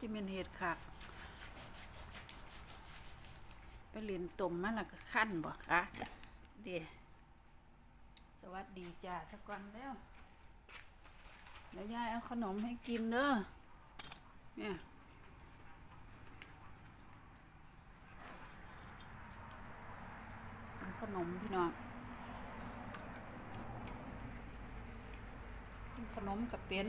จิเมนเห็ดคักไปเรียนตุ่มมาแล้วก็ขั้นบ่คะเดี๋ยวสวัสดีจ้าสักวันแล้วแล้วยายเอาขนมให้กินเด้อเนี่ยขนมพี่น้องขนมกับเป็น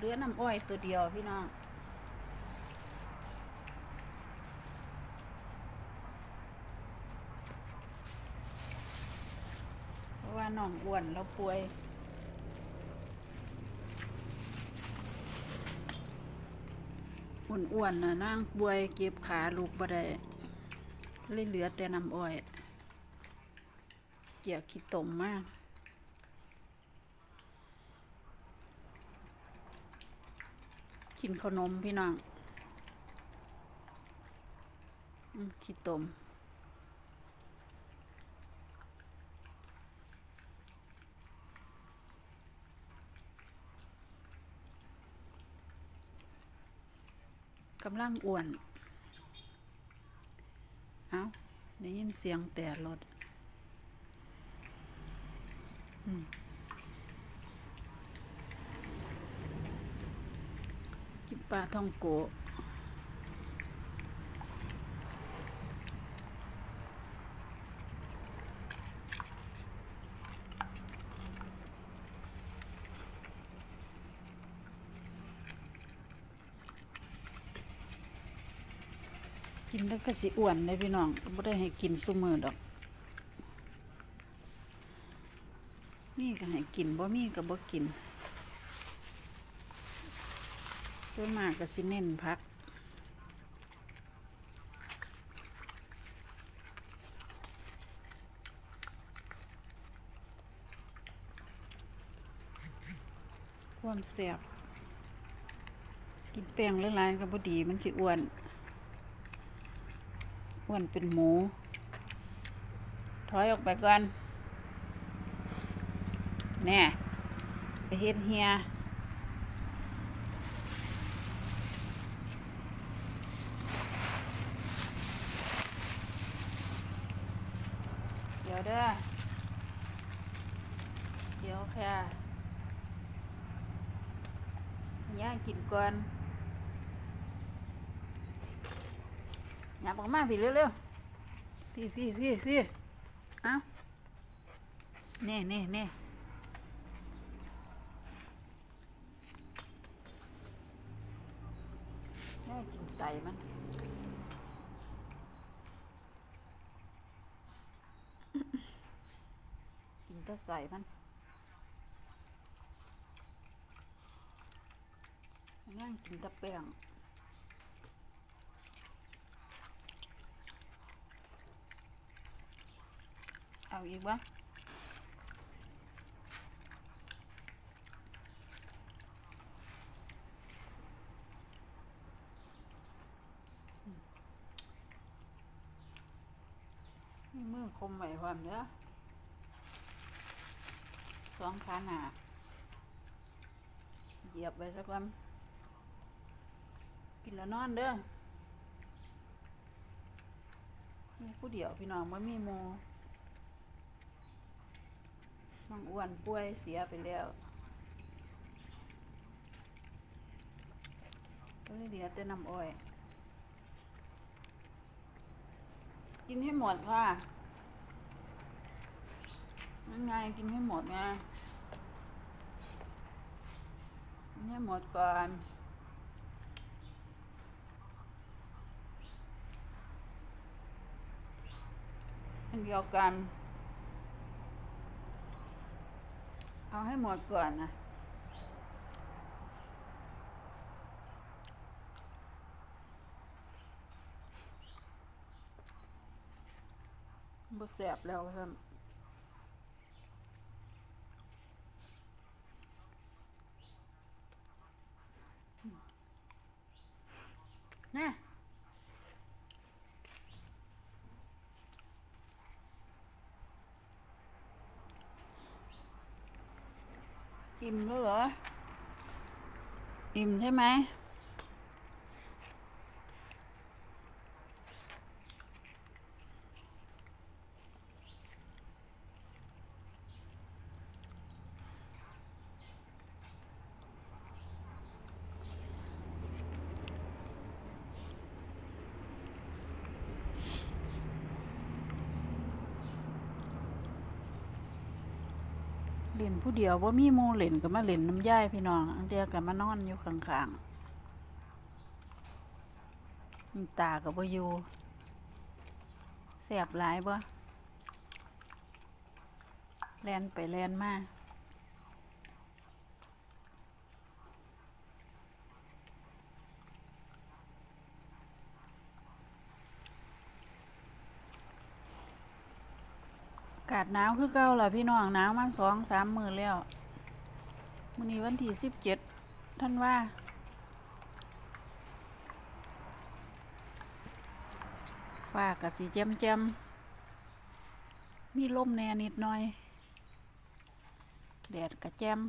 เหลือน้ำอ้อยตัวเดียวพี่น้องเพราะว่าน้องอ้วนเราป่วยอ้วนๆนะนั่งป่วยเก็บขาลูกบ่ได้เลยเหลือแต่น้ำอ้อย เกี่ยวขี้ตมมาก กินขนมพี่น้องขี้ตมกำลังอ้วน เอาได้ยินเสียงแต่รถ อืมกิน ปลาท่องโกะกินแล้วก็สิอ้วนเลยพี่น้องไม่ได้ให้กินซุมือดอก มีก็ให้กินบ่มีก็บ่กิน ส่วนมากก็สิเน้นพัก ความแซ่บกินแป้งหลายก็บ่ดีมันสิอ้วน อ้วนเป็นหมู ถอยออกไปก่อนแน่ไปเฮ็ดเฮีย เด้อเดี๋ยวค่ะย่างกินก่อนหยับออกมาพี่เร็วๆพี่พี่พี่พี่เอ้าเน่เน่เน่แม่กินใส่มัน กินแตัวใส่มันย่งกินตะแป้งเอาอีกวะมีมือคมไหวความเด้อ สองขาหนาเหยียบไปสักวันกินแล้วนอนเด้อมีผู้เดียวพี่น้องไม่มีโมน้องอ้วนป่วยเสียไปแล้วก็เลยเหลือแต่น้ำอ้อย กินให้หมดค่ะนั่นไงกินให้หมดไงกิน ให้หมดก่อนอันเดียวกัน เอาให้หมดก่อนนะบ่แสบแล้วท่านน่ะ อิ่มแล้วเหรอ อิ่มใช่ไหม เล่นผู้เดียวว่ามีโมเล่นก็มาเล่นน้ำย่ายพี่น้องอันเดียวก็มานอนอยู่ข้างๆมีตากับบ่อยู่แสบหลายบ่แลนไปแลนมาาศหนาวคือเก่าล่ะพี่น้องหนาวมาสองสามมือแล้วมื้อนี้วันที่สิบเจ็ดท่านว่า ฟ้ากะสีแจ่มแจ่มๆมีลมแน่นิดหน่อย แดดกะแจ่ม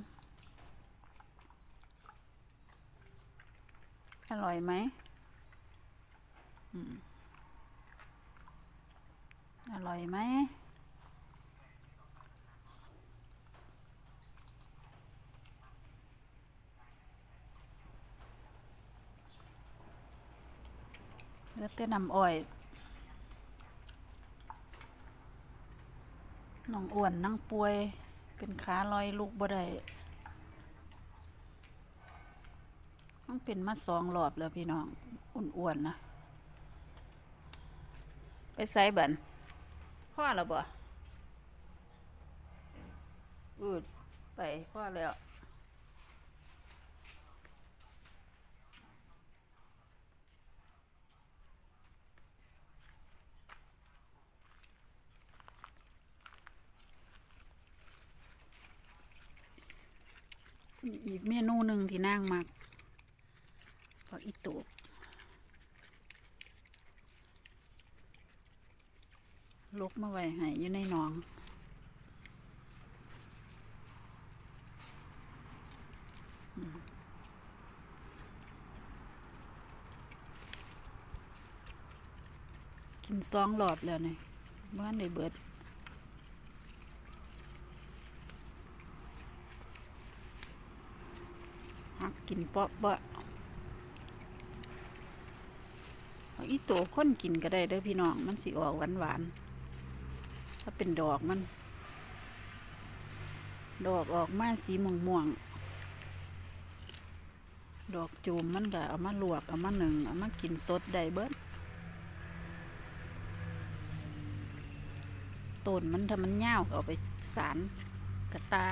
อร่อยไหมอืมอร่อยไหม ลือแต่น้ำอ้อยน้องอ้วนนั่งป่วย เป็นขาลอยลูกบ่ได้มันเป็นมาสองรอบแล้วพี่น้องอ้วนๆนะไปใส่บันพ่อแล้วบ่อืดไปพ่อแล้ว อีกเมนูหนึ่งที่นั่งมักผักอีตูบลกมาไว้ให้อยู่ในหนองกินสองหลอดแล้วนี่บ้านได้เบิด หั กินเปาะเปาะอาอีโตข้นกินก็ได้เด้อพี่น้องมันสิออกหวานหวานถ้าเป็นดอกมัน ดอกออกมาสีม่วงม่วงดอกจูมมันก็เอามาลวกเอามาหนึ่งเอามากินสดได้เบิดต้นมันถ้ามันเน่าวก็เอาไปสารกระตา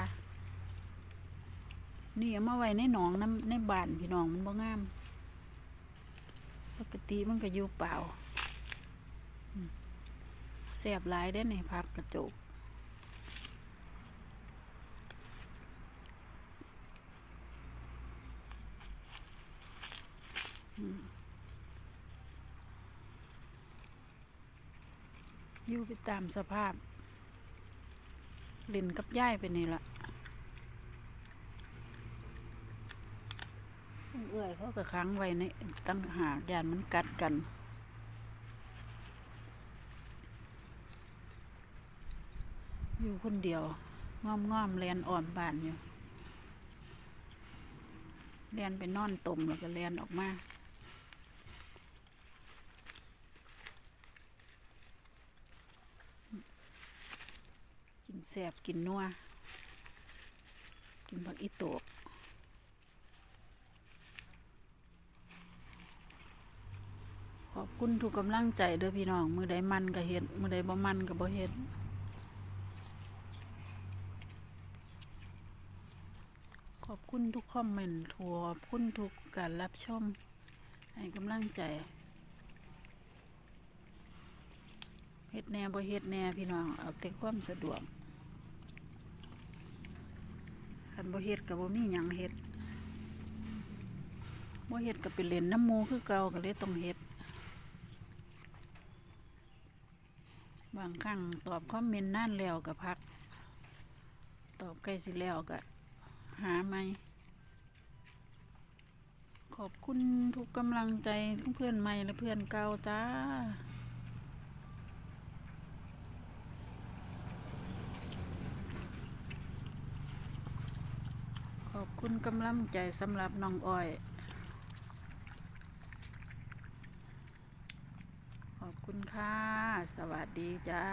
นี่เอามาไว้ในหนองน้ำในบ้านพี่น้องมันบ่งาม ปกติมันก็อยู่เปล่าอืมแสบหลายได้ในพับกระจกอืมอยู่ไปตามสภาพเล่นกับย่ายไปนี่ละ เขาก็ค้างไว้ในตั้งหากยานมันกัดกัน อยู่คนเดียวง่อมง่อมๆแลนอ่อนบานอยู่แลนไปนอนตมแล้วก็แลนออกมากินแสบกินนัวกินผักอีโตก อบคุณทุกกำลังใจเด้อพี่น้อง มือใดมันก็เฮ็ด มือใดบ่มันก็บ่เฮ็ดขอบคุณทุกคอมเมนต์ขอบคุณทุกการรับชม ให้กำลังใจเฮ็ดแหน่บ่เฮ็ดแหน่พี่น้องเอาแต่ความสะดวกคันบ่เฮ็ดก็บ่มีหยังเฮ็ดบ่เฮ็ดก็ไปเล่นน้ำมูคือเก่าก็เลยต้องเฮ็ด บางครั้งตอบคอมเมนต์นั่นแล้วก็พัก ตอบใกล้สิแล้วก็หหาใหม่ขอบคุณทุกกำลังใจเพื่อนใหม่และเพื่อนเก่าจ้าขอบคุณกำลังใจสำหรับน้องอ้อย ขอบคุณค่ะ สวัส ดีจ้า